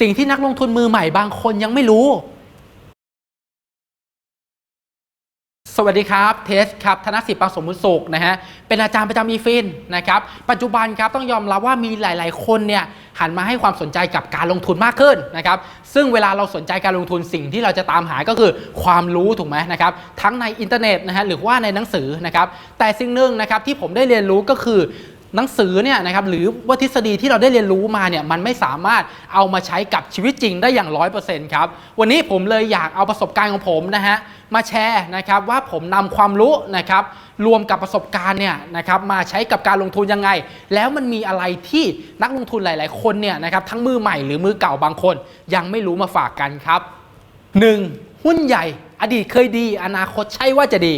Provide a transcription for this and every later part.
สิ่งที่นักลงทุนมือใหม่บางคนยังไม่รู้ สวัสดีครับ เทสครับ ธนสิทธิ์ปังสมมุติสุขนะฮะ เป็นอาจารย์ประจำอีฟินนะครับ ปัจจุบันครับต้องยอมรับว่ามีหลาย ๆ คนเนี่ยหันมาให้ความสนใจกับการลงทุนมากขึ้นนะครับ ซึ่งเวลาเราสนใจการลงทุนสิ่งที่เราจะตามหาก็คือความรู้ถูกไหมนะครับ ทั้งในอินเทอร์เน็ตนะฮะหรือว่าในหนังสือนะครับ แต่สิ่งหนึ่งนะครับที่ผมได้เรียนรู้ก็คือ หนังสือเนี่ยนะครับหรือว่าทฤษฎีที่เราได้เรียนรู้มาเนี่ยมันไม่สามารถเอามาใช้กับชีวิตจริงได้อย่างร้อยเปอร์เซ็นต์ครับ วันนี้ผมเลยอยากเอาประสบการณ์ของผมนะฮะมาแชร์นะครับว่าผมนำความรู้นะครับรวมกับประสบการณ์เนี่ยนะครับมาใช้กับการลงทุนยังไง แล้วมันมีอะไรที่นักลงทุนหลาย ๆ คนเนี่ยนะครับทั้งมือใหม่หรือมือเก่าบางคน ยังไม่รู้มาฝากกันครับ 1. หุ้นใหญ่อดีตเคยดี อนาคตใช่ว่าจะดี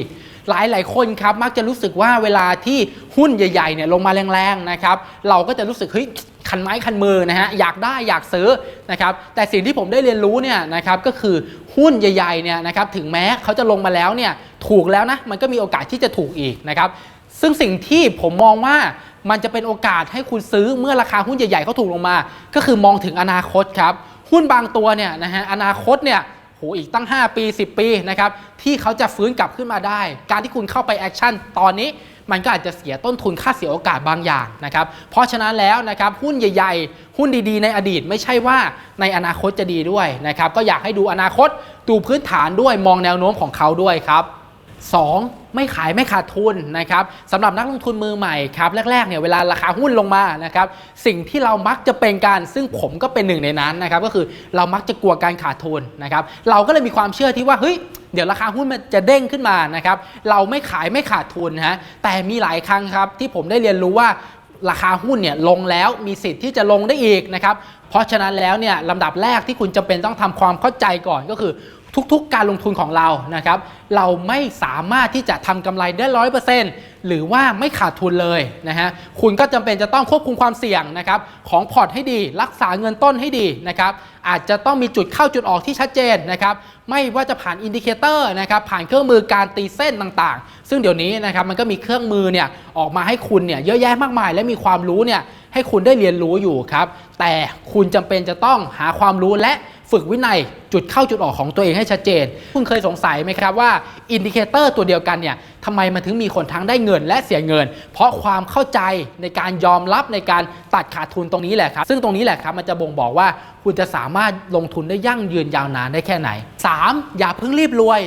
หลายหลายคนครับมักจะรู้สึกว่าเวลาที่หุ้นใหญ่ๆเนี่ยลงมาแรงๆนะครับเราก็จะรู้สึกเฮ้ยคันไม้คันมือนะฮะอยากได้อยากซื้อนะครับแต่สิ่งที่ผมได้เรียนรู้เนี่ยนะครับก็คือหุ้นใหญ่ๆเนี่ยนะครับถึงแม้เขาจะลงมาแล้วเนี่ยถูกแล้วนะมันก็มีโอกาสที่จะถูกอีกนะครับซึ่งสิ่งที่ผมมองว่ามันจะเป็นโอกาสให้คุณซื้อเมื่อราคาหุ้นใหญ่ๆเขาถูกลงมา ก็คือมองถึงอนาคตครับหุ้นบางตัวเนี่ยนะฮะอนาคตเนี่ย โหอีกตั้ง 5 ปี 10 ปีนะครับที่เขาจะฟื้นกลับขึ้นมาได้ การที่คุณเข้าไปแอคชั่นตอนนี้ มันก็อาจจะเสียต้นทุนค่าเสียโอกาสบางอย่างนะครับเพราะฉะนั้นแล้วนะครับหุ้นใหญ่ ๆ หุ้นดีๆ ในอดีตไม่ใช่ว่าในอนาคตจะดีด้วยนะครับก็อยากให้ดูอนาคตดูพื้นฐานด้วยมองแนวโน้มของเขาด้วยครับ 2. ไม่ขายไม่ขาดทุนนะครับสำหรับนักลงทุนมือใหม่ครับแรกๆเนี่ยเวลาราคาหุ้นลงมานะครับสิ่งที่เรามักจะเป็นการซึ่งผมก็เป็นหนึ่งในนั้นนะครับก็คือเรามักจะกลัวการขาดทุนนะครับเราก็เลยมีความเชื่อที่ว่าเฮ้ยเดี๋ยวราคาหุ้นมันจะเด้งขึ้นมานะครับเราไม่ขายไม่ขาดทุนฮะแต่มีหลายครั้งครับที่ผมได้เรียนรู้ว่าราคาหุ้นเนี่ยลงแล้วมีสิทธิ์ที่จะลงได้อีกนะครับเพราะฉะนั้นแล้วเนี่ยลำดับแรกที่คุณจำเป็นต้องทำความเข้าใจก่อนก็คือ ทุกๆ การลงทุนของเรานะครับเราไม่สามารถที่จะทำกำไรได้ร้อยเปอร์เซ็นต์หรือว่าไม่ขาดทุนเลยนะฮะคุณก็จำเป็นจะต้องควบคุมความเสี่ยงนะครับของพอร์ตให้ดี รักษาเงินต้นให้ดีนะครับอาจจะต้องมีจุดเข้าจุดออกที่ชัดเจนนะครับไม่ว่าจะผ่านอินดิเคเตอร์นะครับผ่านเครื่องมือการตีเส้นต่างๆ ซึ่งเดี๋ยวนี้นะครับมันก็มีเครื่องมือเนี่ยออกมาให้คุณเนี่ยเยอะแยะมากมาย และมีความรู้เนี่ย ให้คุณได้เรียนรู้อยู่ครับ แต่คุณจำเป็นจะต้องหาความรู้และฝึกวินัยจุดเข้าจุดออกของตัวเองให้ชัดเจน คุณเคยสงสัยไหมครับว่าอินดิเคเตอร์ตัวเดียวกันเนี่ยทำไมมันถึงมีคนทั้งได้เงินและเสียเงิน เพราะความเข้าใจในการยอมรับในการตัดขาดทุนตรงนี้แหละครับ ซึ่งตรงนี้แหละครับมันจะบ่งบอกว่าคุณจะสามารถลงทุนได้ยั่งยืนยาวนานได้แค่ไหน 3. อย่าเพิ่งรีบรวย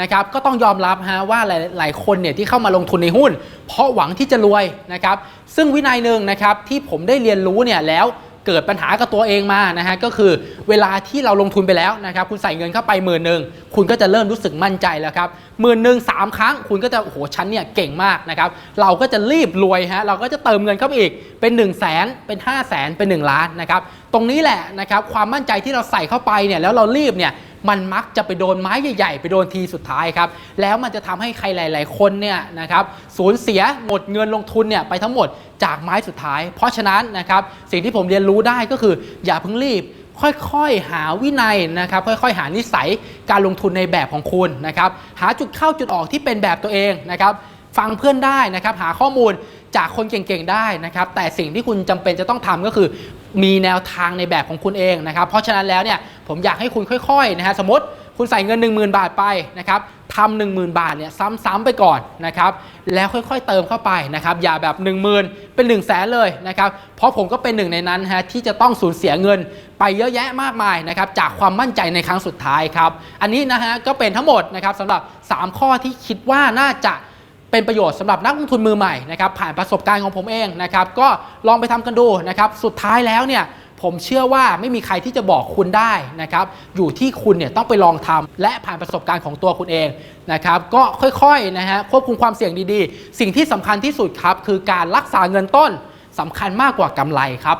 นะครับก็ต้องยอมรับฮะว่าหลายหลายคนเนี่ยที่เข้ามาลงทุนในหุ้น เพราะหวังที่จะรวยนะครับซึ่งวินัยหนึ่งนะครับที่ผมได้เรียนรู้เนี่ยแล้วเกิดปัญหากับตัวเองมานะฮะก็คือเวลาที่เราลงทุนไปแล้วนะครับคุณใส่เงินเข้าไปหมื่นหนึ่งคุณก็จะเริ่มรู้สึกมั่นใจแล้วครับหมื่นหนึ่งสามครั้ง คุณก็จะโอ้โหฉันเนี่ยเก่งมากนะครับเราก็จะรีบรวยฮะเราก็จะเติมเงินเข้าไปอีกเป็น1นึ่งแสนเป็น5 0 0แสนเป็น 1 ล้านนะครับตรงนี้แหละนะครับความมั่นใจที่เราใส่เข้าไปเนี่ยแล้วเรารีบเนี่ย มันมักจะไปโดนไม้ใหญ่ ๆ ไปโดนทีสุดท้ายครับ แล้วมันจะทำให้ใครหลาย ๆ คนเนี่ยนะครับสูญเสียหมดเงินลงทุนเนี่ยไปทั้งหมดจากไม้สุดท้าย เพราะฉะนั้นนะครับสิ่งที่ผมเรียนรู้ได้ก็คือ อย่าเพิ่งรีบค่อยๆ หาวินัยนะครับ ค่อยๆ หานิสัยการลงทุนในแบบของคุณนะครับ หาจุดเข้าจุดออกที่เป็นแบบตัวเองนะครับ ฟังเพื่อนได้นะครับ หาข้อมูล จากคนเก่งๆได้นะครับ แต่สิ่งที่คุณจำเป็นจะต้องทำก็คือ มีแนวทางในแบบของคุณเองนะครับ เพราะฉะนั้นแล้วเนี่ยผมอยากให้คุณค่อยๆนะฮะสมมติคุณใส่เงิน 10,000 บาทไปนะครับทำ10,000บาทเนี่ยซ้ำๆไปก่อนนะครับแล้วค่อยๆเติมเข้าไปนะครับอย่าแบบ 10,000 เป็น 1 0 0 0 0แสนเลยนะครับเพราะผมก็เป็นหนึ่งในนั้นฮะที่จะต้องสูญเสียเงินไปเยอะแยะมากมายนะครับจากความมั่นใจในครั้งสุดท้ายครับ อันนี้นะฮะก็เป็นทั้งหมดนะครับสำหรับ 3 ข้อที่คิดว่าน่าจะ เป็นประโยชน์สำหรับนักลงทุนมือใหม่นะครับผ่านประสบการณ์ของผมเองนะครับก็ลองไปทำกันดูนะครับสุดท้ายแล้วเนี่ยผมเชื่อว่าไม่มีใครที่จะบอกคุณได้นะครับอยู่ที่คุณเนี่ยต้องไปลองทำและผ่านประสบการณ์ของตัวคุณเองนะครับก็ค่อยๆนะฮะควบคุมความเสี่ยงดีๆ สิ่งที่สำคัญที่สุดครับคือการรักษาเงินต้นสำคัญมากกว่ากำไรครับ